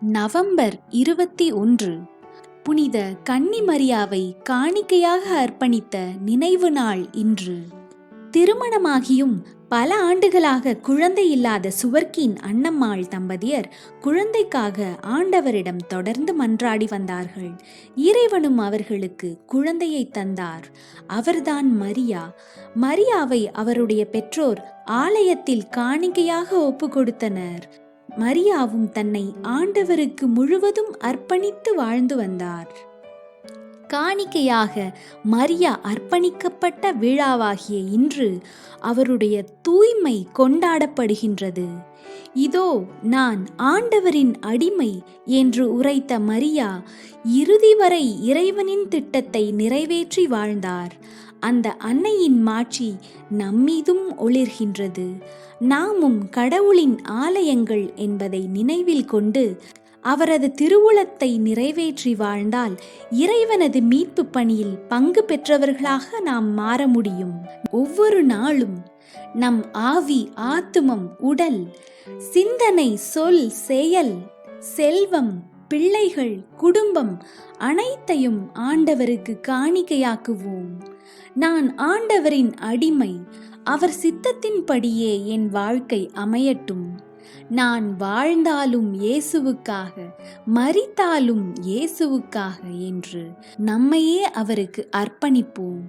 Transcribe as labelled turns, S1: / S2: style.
S1: November இருபத்தி ஒன்று. புனித கன்னிமரியாவை காணிக்கையாக அர்ப்பணித்த நினைவு நாள் இன்று. திருமணமாகியும் பல ஆண்டுகளாக குழந்தை இல்லாத சுவர்க்கின் அன்னம்மாள் தம்பதியர் குழந்தைக்காக ஆண்டவரிடம் தொடர்ந்து மன்றாடி வந்தார்கள். இறைவனும் அவர்களுக்கு குழந்தையை தந்தார். அவர்தான் மரியா. மரியாவை அவருடைய பெற்றோர் ஆலயத்தில் காணிக்கையாக ஒப்பு கொடுத்தனர் மரியாவும் தன்னை ஆண்டவருக்கு முழுவதும் அர்ப்பணித்து வாழ்ந்து வந்தார். காணிக்கையாக மரியா அர்ப்பணிக்கப்பட்ட விழாவாகிய இன்று அவருடைய தூய்மை கொண்டாடப்படுகின்றது. இதோ நான் ஆண்டவரின் அடிமை என்று உரைத்த மரியா இறுதி வரை இறைவனின் திட்டத்தை நிறைவேற்றி வாழ்ந்தார். அந்த அன்னையின் மாட்சி நம்மீதும் ஒளிர்கின்றது. நாமும் கடவுளின் ஆலயங்கள் என்பதை நினைவில் கொண்டு அவரது திருவுளத்தை நிறைவேற்றி வாழ்ந்தால் இறைவனது மீட்பு பணியில் பங்கு பெற்றவர்களாக நாம் மாற முடியும். ஒவ்வொரு நாளும் நம் ஆவி ஆத்துமம் உடல் சிந்தனை சொல் செயல் செல்வம் பிள்ளைகள் குடும்பம் அனைத்தையும் ஆண்டவருக்கு காணிக்கையாக்குவோம். நான் ஆண்டவரின் அடிமை அவர் சித்தத்தின்படியே என் வாழ்க்கை அமையட்டும். நான் வாழ்ந்தாலும் இயேசுவுக்காக மறித்தாலும் இயேசுவுக்காக என்று நம்மையே அவருக்கு அர்ப்பணிப்போம்.